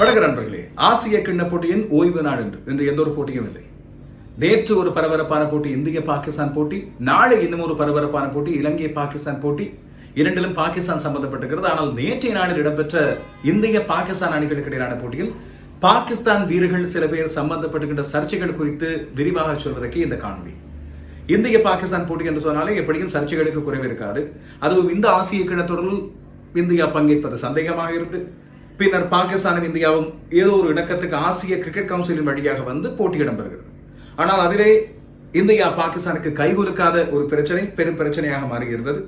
வணக்க நண்பர்களே ஆசிய கிண்ண போட்டியின் ஓய்வு நாள் என்று இன்று எந்த ஒரு போட்டியும் இல்லை. நேற்று ஒரு பரபரப்பான போட்டி இந்திய பாகிஸ்தான் போட்டி நாளை இன்னும் ஒரு பரபரப்பான போட்டி இலங்கை பாகிஸ்தான் போட்டி. இரண்டிலும் பாகிஸ்தான் சம்பந்தப்பட்டிருக்கிறது. ஆனால் நேற்றைய நாளில் இடம்பெற்ற இந்திய பாகிஸ்தான் அணிகளுக்கு இடையிலான போட்டியில் பாகிஸ்தான் வீரர்கள் சில பேர் சம்பந்தப்பட்டிருக்கின்ற சர்ச்சைகள் குறித்து விரிவாக சொல்வதற்கு இந்த காணொலி இந்திய பாகிஸ்தான் போட்டி என்று சொன்னாலே எப்படியும் சர்ச்சைகளுக்கு குறைவு இருக்காது. அதுவும் இந்த ஆசிய கிணத்தொடரில் இந்தியா பங்கேற்பது சந்தேகமாக இருந்து பின்னர் பாகிஸ்தானும் இந்தியாவும் ஏதோ ஒரு இணக்கத்துக்கு ஆசிய கிரிக்கெட் கவுன்சிலின் வழியாக வந்து போட்டி இடம்பெறுகிறது. ஆனால் அதிலே இந்தியா பாகிஸ்தானுக்கு கைகுலுக்காத ஒரு பிரச்சனை பெரும் பிரச்சனையாக மாறியிருந்தது.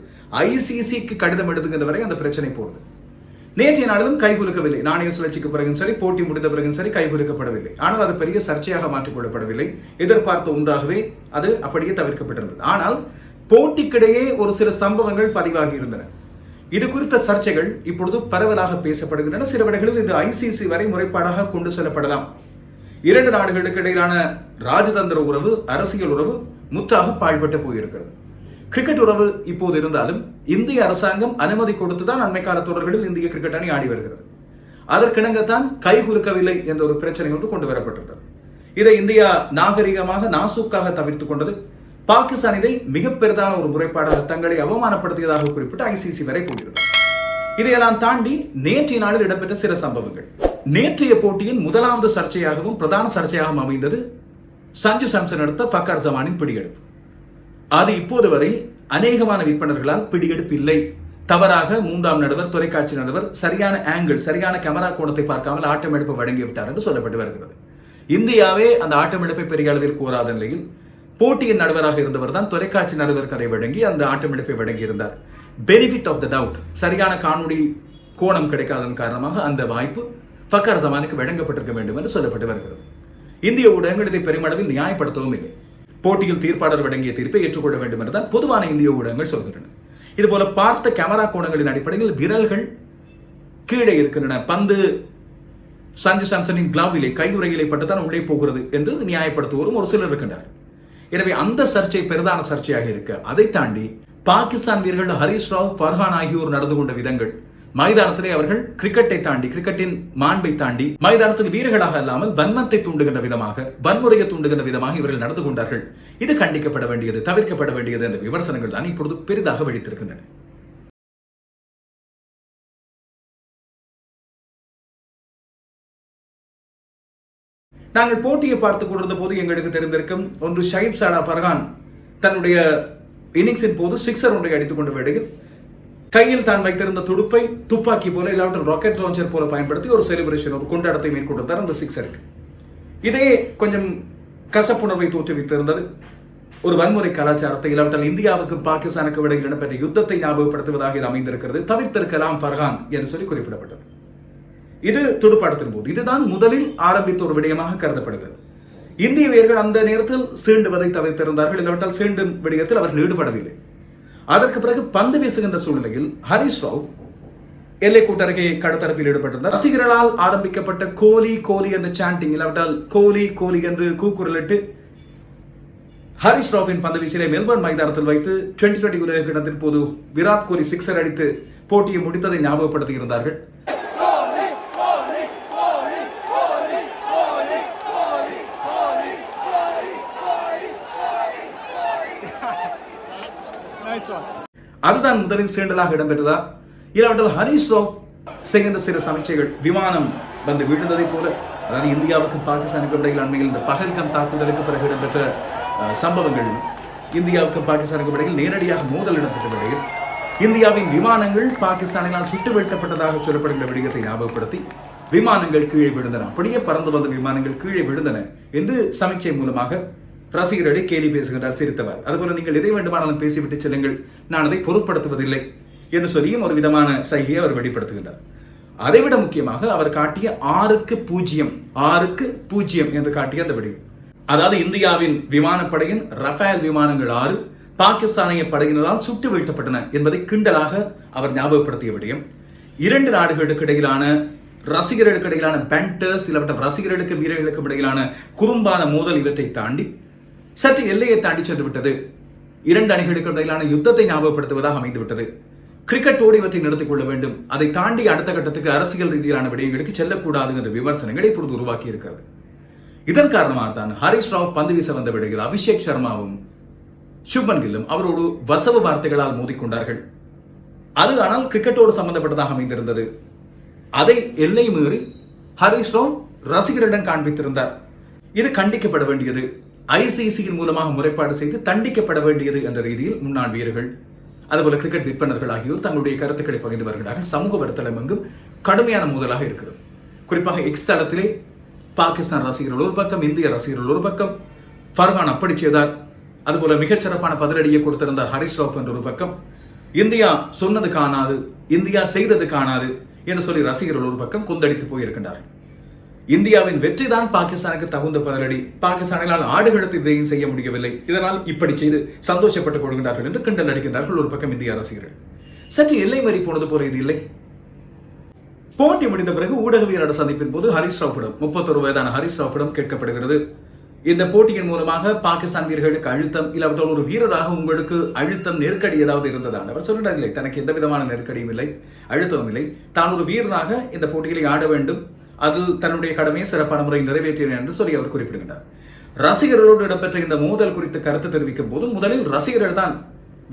ஐசிசிக்கு கடிதம் எழுதுகின்ற வரை அந்த பிரச்சனை போகுது நேற்றைய நாளிலும் கைகுலுக்கவில்லை நாணய சுழற்சிக்கு பிறகும் சரி போட்டி முடிந்த பிறகும் சரி கைகுலுக்கப்படவில்லை ஆனால் அது பெரிய சர்ச்சையாக மாற்றிக்கொள்ளப்படவில்லை எதிர்பார்த்த ஒன்றாகவே அது அப்படியே தவிர்க்கப்பட்டிருந்தது. ஆனால் போட்டிக்கிடையே ஒரு சில சம்பவங்கள் பதிவாகி இருந்தன. இது குறித்த சர்ச்சைகள் இப்பொழுது பரவலாக பேசப்படுகின்றன. சில இடங்களில் இது ஐசிசி வரை முறைப்பாடாக கொண்டு செல்லப்படலாம். இரண்டு நாடுகளுக்கு இடையிலான ராஜதந்திர உறவு அரசியல் உறவு முற்றாக பாழ்பட்டு போயிருக்கிறது. கிரிக்கெட் உறவு இப்போது இருந்தாலும் இந்திய அரசாங்கம் அனுமதி கொடுத்துதான் அண்மை கால தொடர்களில் இந்திய கிரிக்கெட் அணி ஆடி வருகிறது. அதற்கிணங்கத்தான் கைகுலுக்கவில்லை என்ற ஒரு பிரச்சனை ஒன்று கொண்டு வரப்பட்டிருந்தது. இதை இந்தியா நாகரிகமாக நாசூக்காக தவிர்த்து கொண்டது பாகிஸ்தான் இதை மிக பெரிதான ஒரு முறைப்பாடாக தங்களை அவமானப்படுத்தியதாக குறிப்பிட்டு ஐசிசி வரை கூறியிருந்தது இதையெல்லாம் தாண்டி நேற்றைய நாளில் இடம்பெற்ற சில சம்பவங்கள். நேற்றைய போட்டியின் முதலாவது சர்ச்சையாகவும் பிரதான சர்ச்சையாகவும் அமைந்தது சஞ்சு சாம்சன் எடுத்த ஃபக்கர் ஜமானின் பிடியெடுப்பு. அது இப்போது வரை அநேகமான விற்பனர்களால் பிடியெடுப்பு இல்லை. தவறாக மூன்றாம் நடுவர் தொலைக்காட்சி நடுவர் சரியான ஆங்கிள் சரியான கேமரா கோணத்தை பார்க்காமல் ஆட்டம் எடுப்பு வழங்கி விட்டார் என்று சொல்லப்பட்டு வருகிறது. இந்தியாவே அந்த ஆட்டம் எடுப்பை பெரிய அளவில் கூறாத நிலையில் போட்டியின் நடுவராக இருந்தவர் தான் தொலைக்காட்சி நடுவர் கதை வழங்கி அந்த ஆட்டம் வழங்கியிருந்தார். பெனிஃபிட் ஆஃப் த டவுட் சரியான காணொளி கோணம் கிடைக்காதன் காரணமாக அந்த வாய்ப்பு ஃபக்கர் ஜமானுக்கு வழங்கப்பட்டிருக்க வேண்டும் என்று சொல்லப்பட்டு வருகிறது. இந்திய ஊடகங்கள் இதை பெருமளவில் நியாயப்படுத்தவும் இல்லை. போட்டியில் தீர்ப்பாளர் வழங்கிய தீர்ப்பை ஏற்றுக்கொள்ள வேண்டும் என்றுதான் பொதுவான இந்திய ஊடகங்கள் சொல்கின்றன. இதுபோல பார்த்த கேமரா கோணங்களின் அடிப்படையில் விரல்கள் கீழே இருக்கின்றன. பந்து சஞ்சு சாம்சனின் கிளாவிலே கையுறையிலே பட்டுத்தான் உள்ளே போகிறது என்று நியாயப்படுத்துவோரும் ஒரு சிலர் இருக்கின்றார் எனவே அந்த சர்ச்சை பெரிதான சர்ச்சையாக இருக்க. அதை தாண்டி பாகிஸ்தான் வீரர்கள் ஹரிஷ் ராவ் ஃபர்ஹான் ஆகியோர் நடந்து கொண்ட விதங்கள். மைதானத்திலே அவர்கள் கிரிக்கெட்டை தாண்டி கிரிக்கெட்டின் மாண்பை தாண்டி மைதானத்தில் வீரர்களாக அல்லாமல் வன்மத்தை தூண்டுகின்ற விதமாக வன்முறையை தூண்டுகின்ற விதமாக இவர்கள் நடந்து கொண்டார்கள். இது கண்டிக்கப்பட வேண்டியது தவிர்க்கப்பட வேண்டியது என்ற விமர்சனங்கள் தான் இப்பொழுது பெரிதாக வெடித்திருக்கின்றன நாங்கள் போட்டியை பார்த்து கொண்டிருந்த போது எங்களுக்கு தெரிந்திருக்கும் ஒன்று ஷஹீப் சாடா ஃபர்ஹான் தன்னுடைய இன்னிங்ஸின் போது சிக்ஸர் ஒன்றை அடித்துக் கொண்ட கையில் தான் வைத்திருந்த துடுப்பை துப்பாக்கி போல இல்லாவிட்டால் ராக்கெட் லான்ச்சர் போல பயன்படுத்தி ஒரு செலிப்ரேஷன் ஒரு கொண்டாட்டத்தை மேற்கொண்டிருந்தார் அந்த சிக்ஸருக்கு. இதே கொஞ்சம் கசப்புணர்வை தோற்றுவித்திருந்தது. ஒரு வன்முறை கலாச்சாரத்தை இல்லாவிட்டால் இந்தியாவுக்கும் பாகிஸ்தானுக்கும் இடையில் இடம்பெற்ற யுத்தத்தை ஞாபகப்படுத்துவதாக இது அமைந்திருக்கிறது. தவிர்த்திருக்கலாம் ஃபர்ஹான் என்று சொல்லி குறிப்பிடப்பட்டது. இது துடுப்பாட்டத்தின் போது. இதுதான் முதலில் ஆரம்பித்த ஒரு விடயமாக கருதப்படுகிறது. இந்திய வீரர்கள் அந்த நேரத்தில் சீண்டுவதை தவிர்த்திருந்தார்கள். இல்லாவிட்டால் சீண்டும் விடயத்தில் அவர்கள் ஈடுபடவில்லை. அதற்கு பிறகு பந்து வீசுகின்ற சூழ்நிலையில் ஹரிஷ் ராவ் எல்லை கூட்டருகே கடத்தரப்பில் ஈடுபட்டிருந்தார். ரசிகர்களால் ஆரம்பிக்கப்பட்ட கோலி கோலி என்ற சாண்டிங் இல்லாவிட்டால் கோலி கோலி என்று கூக்குரலிட்டு ஹரிஷ் ராவின் பந்து வீச்சிலே மெல்பர்ன் மைதானத்தில் வைத்து டுவெண்டி டுவெண்டி உலக கிணத்தின் போது விராட் கோலி சிக்ஸர் அடித்து போட்டியை முடித்ததை ஞாபகப்படுத்தி அதுதான் முதலில் சீண்டலாக இடம்பெற்றதா? இல்லாவிட்டால் ஹரிஷ் ராவ் செய்கின்ற சில சமீட்சைகள் விமானம் வந்து விழுந்ததை போல அதாவது இந்தியாவுக்கு பாகிஸ்தானுக்கு இடையில் அண்மையில் இந்த பகல்கம் தாக்குதலுக்கு பிறகு இடம்பெற்ற சம்பவங்கள் இந்தியாவுக்கும் பாகிஸ்தானுக்கும் இடையில் நேரடியாக மோதல் இடம்பெற்ற நிலையில் இந்தியாவின் விமானங்கள் பாகிஸ்தானினால் சுட்டு வெட்டப்பட்டதாக சொல்லப்படுகிற விடயத்தை ஞாபகப்படுத்தி விமானங்கள் கீழே விழுந்தன. அப்படியே பறந்து வந்த விமானங்கள் கீழே விழுந்தன என்று சமீட்சை மூலமாக ரசிகர்களை கேலி பேசுகின்றார் சிரித்தவர். அதுபோல நீங்கள் எதை வேண்டுமானாலும் பேசிவிட்டு செல்லுங்கள். நான் அதை பொருட்படுத்துவதில்லை என்று சொல்லியும் ஒரு விதமான சைகையை அவர் வெளிப்படுத்துகின்றார். அதைவிட முக்கியமாக அவர் காட்டிய ஆறுக்கு பூஜ்ஜியம் ஆறுக்கு பூஜ்ஜியம் என்று காட்டிய அந்த விடயம். அதாவது இந்தியாவின் விமானப்படையின் ரஃபேல் விமானங்கள் ஆறு பாகிஸ்தானிய படையினரால் சுட்டு வீழ்த்தப்பட்டன என்பதை கிண்டலாக அவர் ஞாபகப்படுத்திய விடயம். இரண்டு நாடுகளுக்கு இடையிலான ரசிகர்களுக்கு இடையிலான பேண்டர் இல்லாவிட்ட ரசிகர்களுக்கு வீரர்களுக்கும் இடையிலான குறும்பான மோதல் இவற்றை தாண்டி சற்று எல்லையை தாண்டி சென்று விட்டது இரண்டு அணிகளுக்கு இடையிலான யுத்தத்தை ஞாபகப்படுத்துவதாக அமைந்துவிட்டது. கிரிக்கெட்டோடு இவற்றை நிறுத்திக் கொள்ள வேண்டும். அதை தாண்டி அடுத்த கட்டத்துக்கு அரசியல் ரீதியிலான விடயங்களுக்கு செல்லக்கூடாது என்ற விமர்சனங்களை இப்பொழுது உருவாக்கி இருக்கிறது இதன் காரணமாக தான் ஹரிஷ் ராவ் பந்து வீச வந்த விடையில் அபிஷேக் சர்மாவும் சுப்மன் கில்லும் அவரோடு வசவு வார்த்தைகளால் மோதிக்கொண்டார்கள். அது ஆனால் கிரிக்கெட்டோடு சம்பந்தப்பட்டதாக அமைந்திருந்தது. அதை எல்லை மீறி ஹரிஷ் ராவ் ரசிகரிடம் காண்பித்திருந்தார். இது கண்டிக்கப்பட வேண்டியது. ஐசிசியின் மூலமாக முறைப்பாடு செய்து தண்டிக்கப்பட வேண்டியது என்ற ரீதியில் முன்னாள் வீரர்கள் அதுபோல கிரிக்கெட் விற்பனர்கள் ஆகியோர் தங்களுடைய கருத்துக்களை பகிர்ந்து வருகிறார்கள். சமூக வலைத்தளம் எங்கும் கடுமையான மோதலாக இருக்கிறது. குறிப்பாக எக்ஸ் தளத்திலே பாகிஸ்தான் ரசிகர்கள் ஒரு பக்கம் இந்திய ரசிகர்கள் ஒரு பக்கம் ஃபர்ஹான் அப்படி செய்தார். அதுபோல மிகச்சிறப்பான பதிலடியை கொடுத்திருந்தார் ஹரிஷ் ராவ் என்ற ஒரு பக்கம். இந்தியா சொன்னது காணாது இந்தியா செய்தது காணாது என்று சொல்லி ரசிகர்கள் ஒரு பக்கம் கொந்தளித்து போயிருக்கின்றார்கள். இந்தியாவின் வெற்றி தான் பாகிஸ்தானுக்கு தகுந்த பதிலடி. பாகிஸ்தானால் ஆடுகளுக்கு இதையும் செய்ய முடியவில்லை. இதனால் இப்படி செய்து சந்தோஷப்பட்டுக் கொள்கின்றார்கள் என்று கிண்டல் அடிக்கின்றார்கள் ஒரு பக்கம் இந்திய ரசிகர்கள் சற்று எல்லை மறி போனது போல இது இல்லை. போட்டி முடிந்த பிறகு ஊடகவியலாளர் சந்திப்பின் போது ஹரிஷ் ராஃபிடம் முப்பத்தொரு வயதான ஹரிஷ் ராஃபிடம் கேட்கப்படுகிறது. இந்த போட்டியின் மூலமாக பாகிஸ்தான் வீரர்களுக்கு அழுத்தம் இல்லாவிட்டால் ஒரு வீரராக உங்களுக்கு அழுத்தம் நெருக்கடி ஏதாவது இருந்ததா? அவர் சொல்லிட்டார் இல்லை. தனக்கு எந்த விதமான நெருக்கடியும் இல்லை அழுத்தமும் இல்லை. தான் ஒரு வீரராக இந்த போட்டிகளை ஆட வேண்டும். அதில் தன்னுடைய கடமையை சிறப்பான முறையில் நிறைவேற்றினார் என்று சொல்லி அவர் குறிப்பிடுகின்றார். ரசிகர்களோடு இடம்பெற்ற இந்த மோதல் குறித்து கருத்து தெரிவிக்கும் போது முதலில் ரசிகர்கள் தான்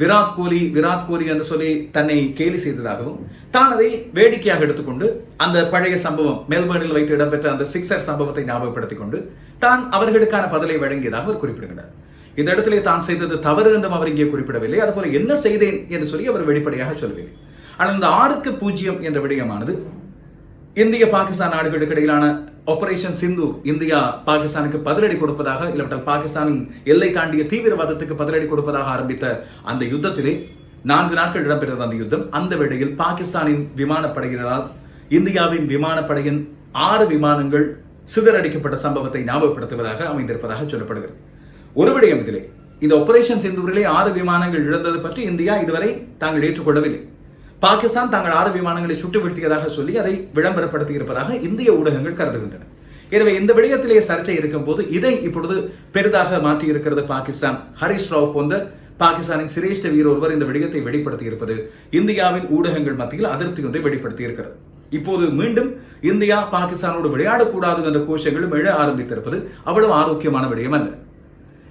விராட் கோலி விராட் கோலி என்று சொல்லி தன்னை கேலி செய்ததாகவும் தான் அதை வேடிக்கையாக எடுத்துக்கொண்டு அந்த பழைய சம்பவம் மெல்பர்னில் வைத்து இடம்பெற்ற அந்த சிக்ஸர் சம்பவத்தை ஞாபகப்படுத்திக் கொண்டு தான் அவர்களுக்கான பதிலை வழங்கியதாக அவர் குறிப்பிடுகிறார் இந்த இடத்திலே தான் செய்தது தவறு என்றும் அவர் இங்கே குறிப்பிடவில்லை. அதுபோல என்ன செய்தேன் என்று சொல்லி அவர் வெளிப்படையாக சொல்லவில்லை. ஆனால் இந்த ஆறுக்கு பூஜ்ஜியம் என்ற விடயமானது இந்திய பாகிஸ்தான் நாடுகளுக்கு இடையிலான ஆபரேஷன் சிந்து இந்தியா பாகிஸ்தானுக்கு பதிலடி கொடுப்பதாக இல்லாவிட்டால் பாகிஸ்தானின் எல்லை தாண்டிய தீவிரவாதத்துக்கு பதிலடி கொடுப்பதாக ஆரம்பித்த அந்த யுத்தத்திலே நான்கு நாட்கள் இடம்பெற்றது அந்த யுத்தம். அந்த வேளையில் பாகிஸ்தானின் விமானப்படையினரால் இந்தியாவின் விமானப்படையின் ஆறு விமானங்கள் சிதறடிக்கப்பட்ட சம்பவத்தை ஞாபகப்படுத்துவதாக அமைந்திருப்பதாக சொல்லப்படுகிறது. ஒரு விடயம் இதிலே. இந்த ஆபரேஷன் சிந்தூரிலே ஆறு விமானங்கள் இழந்தது பற்றி இந்தியா இதுவரை தாங்கள் ஏற்றுக்கொள்ளவில்லை. பாகிஸ்தான் தாங்கள் ஆறு விமானங்களை சுட்டு வீழ்த்தியதாக சொல்லி அதை விளம்பரப்படுத்தி இருப்பதாக இந்திய ஊடகங்கள் கருதுகின்றன. எனவே இந்த விடயத்திலே சர்ச்சை இருக்கும் போது இதை இப்பொழுது பெரிதாக மாற்றி இருக்கிறது பாகிஸ்தான். ஹரிஷ் ராவ் போன்ற பாகிஸ்தானின் சிரேஷ்ட வீரர் ஒருவர் இந்த விடயத்தை வெளிப்படுத்தி இருப்பது இந்தியாவின் ஊடகங்கள் மத்தியில் அதிருப்தி ஒன்றை வெளிப்படுத்தி இருக்கிறது இப்போது மீண்டும் இந்தியா பாகிஸ்தானோடு விளையாடக்கூடாது என்ற கோஷங்களும் எழ ஆரம்பித்திருப்பது அவ்வளவு ஆரோக்கியமான விடயம் அல்ல.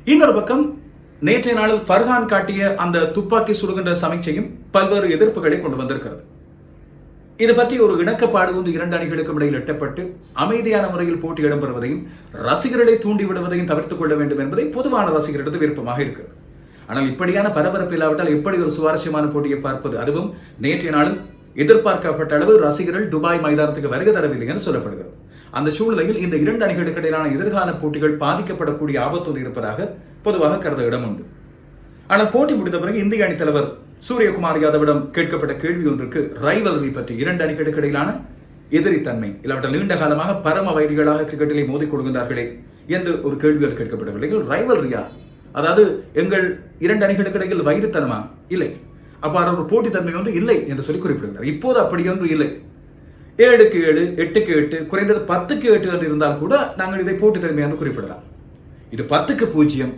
இன்னொரு பக்கம் நேற்றைய நாளில் ஃபர்ஹான் காட்டிய அந்த துப்பாக்கி சுடுகின்ற சமீட்சையும் பல்வேறு எதிர்ப்புகளை கொண்டு வந்திருக்கிறது. இது பற்றி ஒரு இணக்கப்பாடு வந்து இரண்டு அணிகளுக்கும் இடையில் எட்டப்பட்டு அமைதியான முறையில் போட்டி இடம்பெறுவதையும் ரசிகர்களை தூண்டிவிடுவதையும் தவிர்த்துக் கொள்ள வேண்டும் என்பதை பொதுவான ரசிகர்களிடம் விருப்பமாக இருக்கிறது. ஆனால் இப்படியான பரபரப்பு இல்லாவிட்டால் எப்படி ஒரு சுவாரஸ்யமான போட்டியை பார்ப்பது? அதுவும் நேற்றைய நாளில் எதிர்பார்க்கப்பட்ட அளவு ரசிகர்கள் துபாய் மைதானத்துக்கு வருகை தரவில்லை என்று சொல்லப்படுகிறது. அந்த சூழ்நிலையில் இந்த இரண்டு அணிகளுக்கு இடையிலான எதிர்கால போட்டிகள் பாதிக்கப்படக்கூடிய ஆபத்தோடு இருப்பதாக பொதுவாக கருத இடம் உண்டு ஆனால் போட்டி முடிந்த பிறகு இந்திய அணி தலைவர் சூரியகுமார் யாதவிடம் கேட்கப்பட்ட கேள்வி ஒன்றுக்கு ரைவல்ரி பற்றி இரண்டு அணிகளுக்கு இடையிலான எதிரித்தன்மை இல்லாவிட்டால் நீண்ட காலமாக பரம வைரிகளாக கிரிக்கெட்டிலே மோதிக் கொள்கின்றார்களே என்று ஒரு கேள்விகள் கேட்கப்படவில்லை. ரைவல்ரியா அதாவது எங்கள் இரண்டு அணிகளுக்கு இடையில் வைரித்தனமா இல்லை. அவ்வாறு ஒரு போட்டித்தன்மை ஒன்று இல்லை என்று சொல்லி குறிப்பிடுகிறார் இப்போது அப்படி ஒன்று இல்லை. ஏழுக்கு ஏழு எட்டுக்கு எட்டு குறைந்தது பத்துக்கு எட்டு என்று இருந்தால் கூட நாங்கள் இதை போட்டித்தன்மை என்று குறிப்பிடலாம். இது பத்துக்கு பூஜ்ஜியம்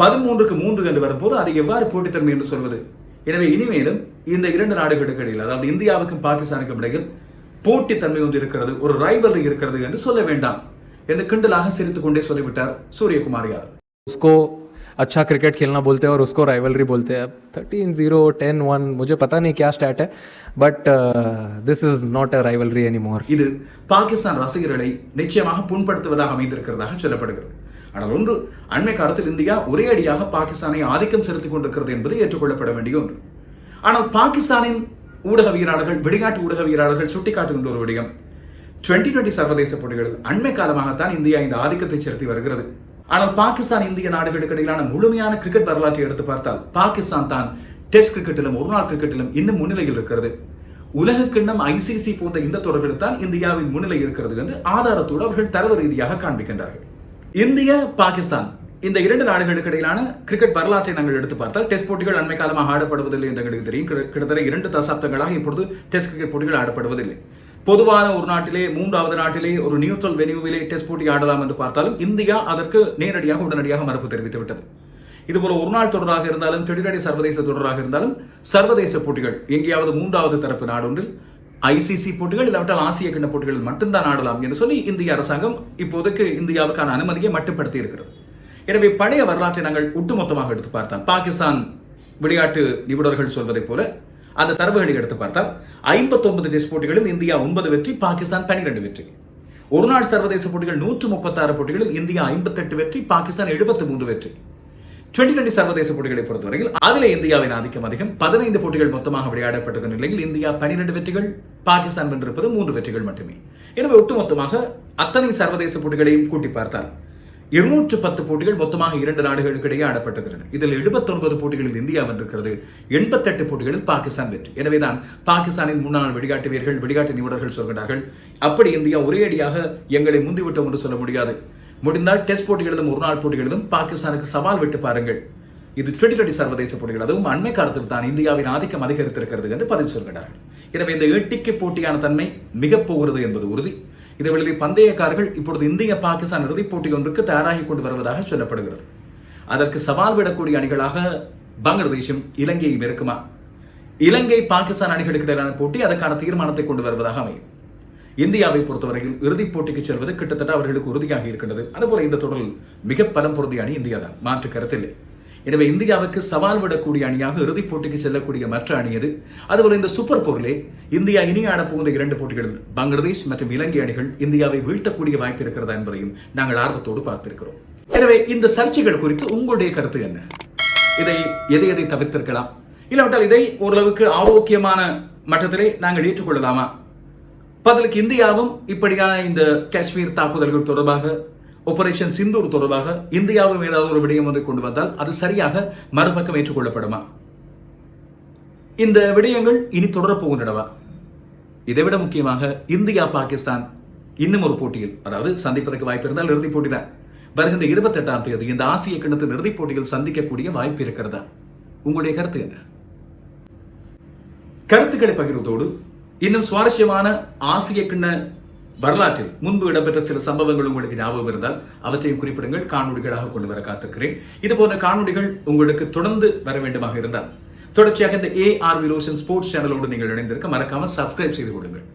பதிமூன்றுக்கு மூன்று என்று வரும்போது அதை எவ்வாறு போட்டித்தன்மை என்று சொல்வது எனவே இனிமேலும் இந்த இரண்டு நாடுகளுக்கு இடையில் அதாவது இந்தியாவுக்கும் பாகிஸ்தானுக்கும் இடையில் போட்டித்தன்மை ஒன்று இருக்கிறது ஒரு ரைவல் இருக்கிறது என்று சொல்ல வேண்டாம் என்று கிண்டலாக சிரித்துக் கொண்டே சொல்லிவிட்டார் சூரியகுமார் யாதவ் उसको अच्छा क्रिकेट खेलना बोलते हैं और उसको राइवलरी बोलते हैं अब थर्टीन जीरो टेन वन मुझे पता नहीं क्या स्टैट है but this is not a rivalry any more இது பாகிஸ்தான் ரசிகர்களை நிச்சயமாக புண்படுத்துவதாக அமைந்திருக்கிறதாக சொல்லப்படுகிறது ஆனால் ஒன்று அண்மை காலத்தில் இந்தியா ஒரே அடியாக பாகிஸ்தானை ஆதிக்கம் செலுத்திக் கொண்டிருக்கிறது என்பது ஏற்றுக்கொள்ளப்பட வேண்டிய ஒன்று. ஆனால் பாகிஸ்தானின் ஊடகவியலாளர்கள் வெளிநாட்டு ஊடகவியலாளர்கள் சுட்டிக்காட்டுகின்ற ஒரு விடயம். டுவெண்ட்டி டுவெண்ட்டி சர்வதேச போட்டிகளில் அண்மை காலமாகத்தான் இந்தியா இந்த ஆதிக்கத்தை செலுத்தி வருகிறது. ஆனால் பாகிஸ்தான் இந்திய நாடுகளுக்கு இடையிலான முழுமையான கிரிக்கெட் வரலாற்றை எடுத்து பார்த்தால் பாகிஸ்தான் தான் டெஸ்ட் கிரிக்கெட்டிலும் ஒருநாள் கிரிக்கெட்டிலும் இன்னும் முன்னிலையில் இருக்கிறது. உலக கிண்ணம் ஐசிசி போன்ற இந்த தொடர்பில் தான் இந்தியாவின் முன்னிலை இருக்கிறது என்று ஆதாரத்தோடு அவர்கள் தரவு ரீதியாக காண்பிக்கின்றார்கள். இந்திய பாகிஸ்தான் இந்த இரண்டு நாடுகளுக்கு இடையிலான கிரிக்கெட் வரலாற்றை நாங்கள் எடுத்து பார்த்தால் டெஸ்ட் போட்டிகள் அண்மை காலமாக ஆடப்படுவதில்லை என்று எங்களுக்கு தெரியும். கிட்டத்தட்ட இரண்டு தசாப்தங்களாக இப்பொழுது டெஸ்ட் கிரிக்கெட் போட்டிகள் ஆடப்படுவதில்லை. பொதுவான ஒரு நாட்டிலே மூன்றாவது நாட்டிலே ஒரு நியூட்ரல் வெனியூவிலே டெஸ்ட் போட்டி ஆடலாம் என்று பார்த்தாலும் இந்தியா அதற்கு நேரடியாக உடனடியாக மறுப்பு தெரிவித்து விட்டது இதுபோல ஒரு நாள் தொடராக இருந்தாலும் திடீரடி சர்வதேச தொடராக இருந்தாலும் சர்வதேச போட்டிகள் எங்கேயாவது மூன்றாவது தரப்பு நாடொன்றில் ஐசிசி போட்டிகள் இல்லாவிட்டால் ஆசிய கிண்ண போட்டிகளில் மட்டும்தான் ஆடலாம் என்று சொல்லி இந்திய அரசாங்கம் இப்போதைக்கு இந்தியாவுக்கான அனுமதியை மட்டுப்படுத்தி இருக்கிறது. எனவே பழைய வரலாற்றை நாங்கள் ஒட்டுமொத்தமாக எடுத்து பார்த்தால் பாகிஸ்தான் விளையாட்டு நிபுணர்கள் சொல்வதைப் போல அந்த தரவுகளை எடுத்து பார்த்தால் 59 டெஸ்ட் போட்டிகளில் இந்தியா ஒன்பது வெற்றி பாகிஸ்தான் 12 வெற்றி. ஒருநாள் சர்வதேச போட்டிகள் நூற்று முப்பத்தாறு போட்டிகளில் இந்தியா 58 வெற்றி பாகிஸ்தான் 73 மூன்று வெற்றி. டுவெண்டி டுவெண்டி சர்வதேச போட்டிகளை பொறுத்தவரையில் அதில் இந்தியாவின் ஆதிக்கம் அதிகம். பதினைந்து போட்டிகள் மொத்தமாக விளையாடப்பட்டிருந்த நிலையில் இந்தியா 12 வெற்றிகள் பாகிஸ்தான் வென்றிருப்பது மூன்று வெற்றிகள் மட்டுமே. எனவே ஒட்டுமொத்தமாக அத்தனை சர்வதேச போட்டிகளையும் கூட்டி பார்த்தால் இருநூற்று பத்து போட்டிகள் மொத்தமாக இரண்டு நாடுகளுக்கு இடையே ஆடப்பட்டிருக்கிறது இதில் 79 போட்டிகளில் இந்தியா வென்றிருக்கிறது எண்பத்தெட்டு போட்டிகளில் பாகிஸ்தான் வெற்றி. எனவேதான் பாகிஸ்தானின் முன்னாள் விளையாட்டு வீரர்கள் வெளிநாட்டு நிபுணர்கள் சொல்கிறார்கள் அப்படி இந்தியா ஒரே அடியாக எங்களை முந்திவிட்டோம் என்று சொல்ல முடியாது. முடிந்தால் டெஸ்ட் போட்டிகளிலும் ஒரு நாள் போட்டிகளிலும் பாகிஸ்தானுக்கு சவால் விட்டு பாருங்கள். இது டுவெண்டி டுவெண்டி சர்வதேச போட்டிகள். அதுவும் அண்மை காலத்தில் தான் இந்தியாவின் ஆதிக்கம் அதிகரித்திருக்கிறது என்று பதிவு சொல்கிறார்கள். எனவே இந்த எட்டிக்கு போட்டியான தன்மை மிகப் போகிறது என்பது உறுதி. இதேவேளை பந்தயக்காரர்கள் இப்பொழுது இந்திய பாகிஸ்தான் இறுதிப் போட்டி ஒன்றுக்கு தயாராகி கொண்டு வருவதாக சொல்லப்படுகிறது. அதற்கு சவால் விடக்கூடிய அணிகளாக பங்களாதேஷும் இலங்கையும் இருக்குமா? இலங்கை பாகிஸ்தான் அணிகளுக்கு இடையிலான போட்டி அதற்கான தீர்மானத்தை கொண்டு வருவதாக அமையும். இந்தியாவை பொறுத்தவரையில் இறுதிப் போட்டிக்கு செல்வது கிட்டத்தட்ட அவர்களுக்கு உறுதியாக இருக்கின்றது. அதுபோல இந்த தொடரில் மிக பலம் பொருந்திய அணி இந்தியா தான் மாற்று கருத்தில்லை எனவே இந்தியாவுக்கு சவால் விடக்கூடிய அணியாக இறுதிப் போட்டிக்கு செல்லக்கூடிய மற்ற அணி அது அதுபோல இந்த சூப்பர் போரிலே இந்தியா இனி ஆடப்போகிற இரண்டு போட்டிகளில் பங்களாதேஷ் மற்றும் இலங்கை அணிகள் இந்தியாவை வீழ்த்தக்கூடிய வாய்ப்பு இருக்கிறதா என்பதையும் நாங்கள் ஆர்வத்தோடு பார்த்திருக்கிறோம். எனவே இந்த சர்ச்சைகள் குறித்து உங்களுடைய கருத்து என்ன? இதை எதை எதை தவிர்த்திருக்கலாம்? இல்லாவிட்டால் இதை ஓரளவுக்கு ஆரோக்கியமான மட்டத்திலே நாங்கள் ஏற்றுக்கொள்ளலாமா? பதிலுக்கு இந்தியாவும் இப்படியான இந்த காஷ்மீர் தாக்குதல்கள் தொடர்பாக ஆபரேஷன் சிந்தூர் தொடர்பாக இந்தியாவும் ஏதாவது ஒரு விடயம் ஒன்றை கொண்டு வந்தால் அது சரியாக மறுபக்கம் ஏற்றுக்கொள்ளப்படுமா? இந்த விடயங்கள் இனி தொடரப்போகின்றனவா? இதைவிட முக்கியமாக இந்தியா பாகிஸ்தான் இன்னும் ஒரு போட்டியில் அதாவது சந்திப்பதற்கு வாய்ப்பு இருந்தால் இறுதிப் போட்டி தான். வருகின்ற இருபத்தெட்டாம் தேதி இந்த ஆசிய கிணத்தின் இறுதிப் போட்டியில் சந்திக்கக்கூடிய வாய்ப்பு இருக்கிறதா? உங்களுடைய கருத்து என்ன? கருத்துக்களை பகிர்வதோடு இன்னும் சுவாரஸ்யமான ஆசிய கிண்ண வரலாற்றில் முன்பு இடம்பெற்ற சில சம்பவங்கள் உங்களுக்கு ஞாபகம் இருந்தால் அவற்றையும் குறிப்பிடுங்கள். காணொலிகளாக கொண்டு வர காத்திருக்கிறேன். இது போன்ற காணொலிகள் உங்களுக்கு தொடர்ந்து வர வேண்டுமாக இருந்தால் தொடர்ச்சியாக இந்த ஏஆர் விரோசன் ஸ்போர்ட்ஸ் சேனலோடு நீங்கள் இணைந்திருக்க மறக்காமல் சப்ஸ்கிரைப் செய்து கொள்ளுங்கள்.